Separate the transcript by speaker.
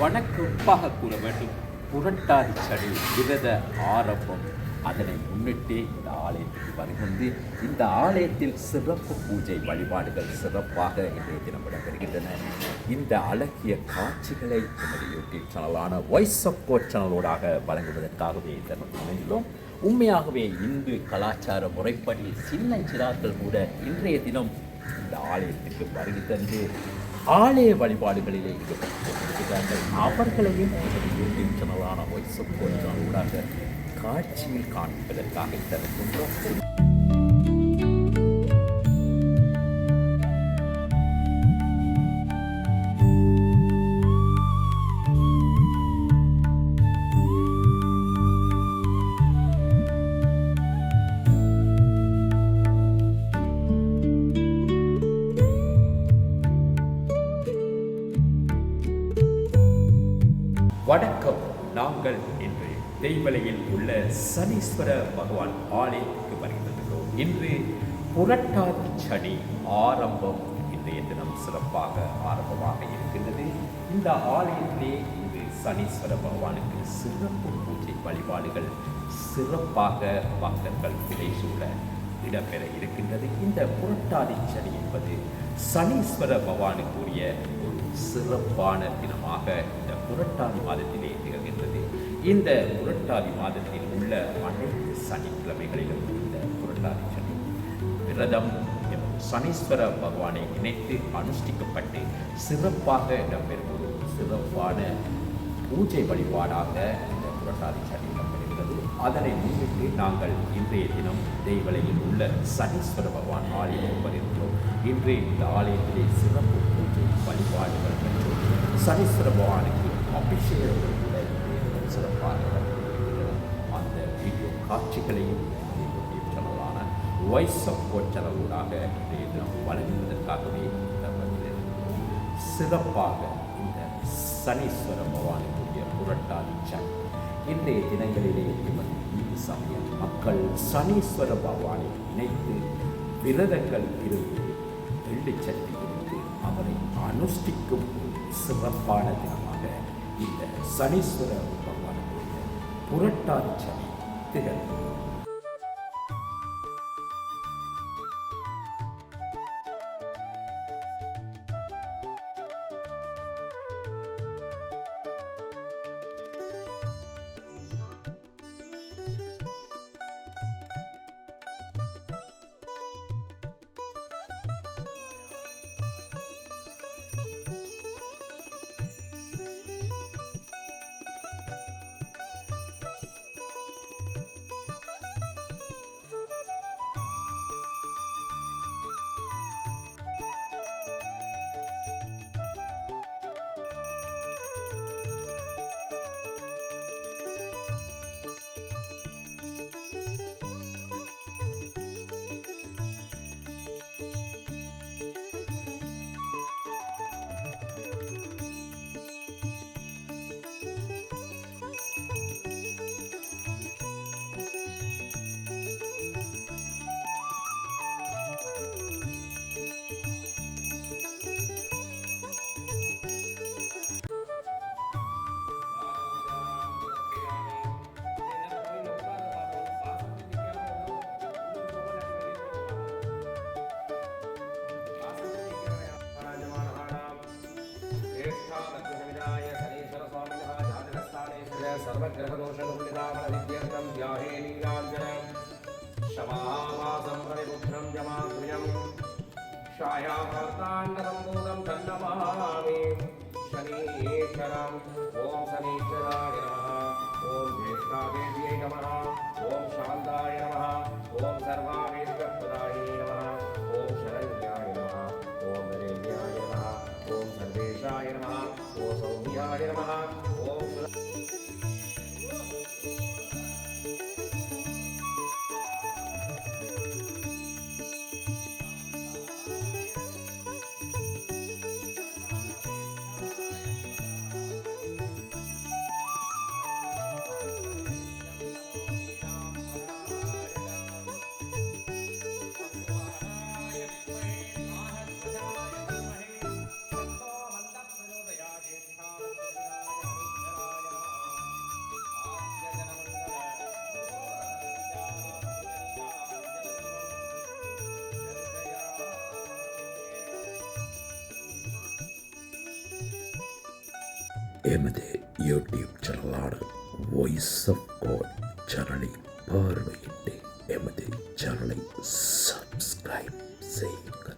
Speaker 1: வணக்கப்பாக கூற வேண்டும். புரட்டாதி சடி விரத ஆரம்பம். அதனை முன்னிட்டு இந்த ஆலயத்துக்கு வருகின்ற இந்த ஆலயத்தில் சிறப்பு பூஜை வழிபாடுகள் சிறப்பாக இன்றைய தினம் இடம்பெறுகின்றன. இந்த அழகிய காட்சிகளை எமது யூடியூப் சேனலான வாய்ஸ் ஆஃப் கோட் சேனலோடாக வழங்குவதற்காகவே இதனை அமைந்துள்ளோம். உண்மையாகவே இந்து கலாச்சார முறைப்படி சின்ன சிறார்கள் கூட இன்றைய தினம் இந்த ஆலயத்திற்கு வருகை தந்து ஆலய வழிபாடுகளிலே ஈடுபட்டிருக்கிறார்கள். அவர்களையும் நமது யூடியூப் சேனலான வாய்ஸ் ஆஃப் கோட் காட்சியில் காண்பதற்காக தருகின்றோம். வணக்கம். நாங்கள் இன்று தெய்வலையில் உள்ள சனீஸ்வர பகவான் ஆலயத்துக்கு வருகின்றோம். இன்று புரட்டாதி சனி ஆரம்பம் இன்றைய தினம் சிறப்பாக ஆரம்பமாக இருக்கின்றது. இந்த ஆலயத்திலே இன்று சனீஸ்வர பகவானுக்கு சிறப்பு பூஜை வழிபாடுகள் சிறப்பாக பக்தர்கள் விடைசூழ இடம்பெற இருக்கின்றது. இந்த புரட்டாதி சனி என்பது சனீஸ்வர பகவானுக்குரிய ஒரு சிறப்பான தினமாக இந்த புரட்டாதி மாதத்திலே திகழ்கின்றது. இந்த புரட்டாதி மாதத்தில் உள்ள அனைத்து சனிக்கிழமைகளிலும் இந்த புரட்டாதி சனி விரதம் சனீஸ்வர பகவானை இணைத்து அனுஷ்டிக்கப்பட்டு சிறப்பாக இடம்பெறும் ஒரு சிறப்பான பூஜை வழிபாடாக இந்த புரட்டாதி சனி இடம்பெறும். அதனை முன்னிட்டு நாங்கள் இன்றைய தினம் தெய்வலையில் உள்ள சனீஸ்வர பகவான் ஆலயம் வருகின்றோம் இன்றைய இந்த ஆலயத்திலே சிறப்பு பூஜை வழிபாடுகள் மற்றும் சனீஸ்வர பகவானுக்கு அபிஷேகங்கள் கூட சிறப்பாக அந்த வீடியோ காட்சிகளையும் யூடியூப் சேனலான வாய்ஸ் ஆஃப் கோட் சேனலூடாக இன்றைய தினம் வழங்குவதற்காகவே இந்த சிறப்பாக இந்த சனீஸ்வர பகவானுக்குரிய புரட்டாதி சக்தி இன்றைய தினங்களிலே இவர் இந்து சமய மக்கள் சனீஸ்வர பகவானை நினைத்து விரதங்கள் இருந்து எள்ளுச்சட்டி இருந்து அவரை அனுஷ்டிக்கும் சிறப்பான தினமாக இந்த சனீஸ்வர பகவானுடைய புரட்டாதி திகழ்கிறது.
Speaker 2: सर्वग्रहदोषमुण्डितामलविद्यर्थं व्याहे नीलाञ्जनं। शमावासं रविपुत्रं जमाप्रियं छायाकार्ताण्डसम्भूतं तन्नमामि शनीश्वरम् ॐ शनीश्वराय नमः। ॐ ज्येष्ठादेव्यै नमः। ॐ शान्ताय नमः। ॐ सर्वावेश्वरपदायै नमः। ॐ शरण्याय नमः। ॐ नरेन्द्राय नमः। ॐ सर्वेशाय नमः। ॐ सौम्याय नमः। എന്നതേ
Speaker 3: യൂട്യൂബ് ചാനലാണ്.
Speaker 1: വോയിസ് ഓഫ് ഗോഡ് ചാനലിൽ പാർവയിന്റെ എമതി ചാനലിൽ സബ്സ്ക്രൈബ് ചെയ്യുക.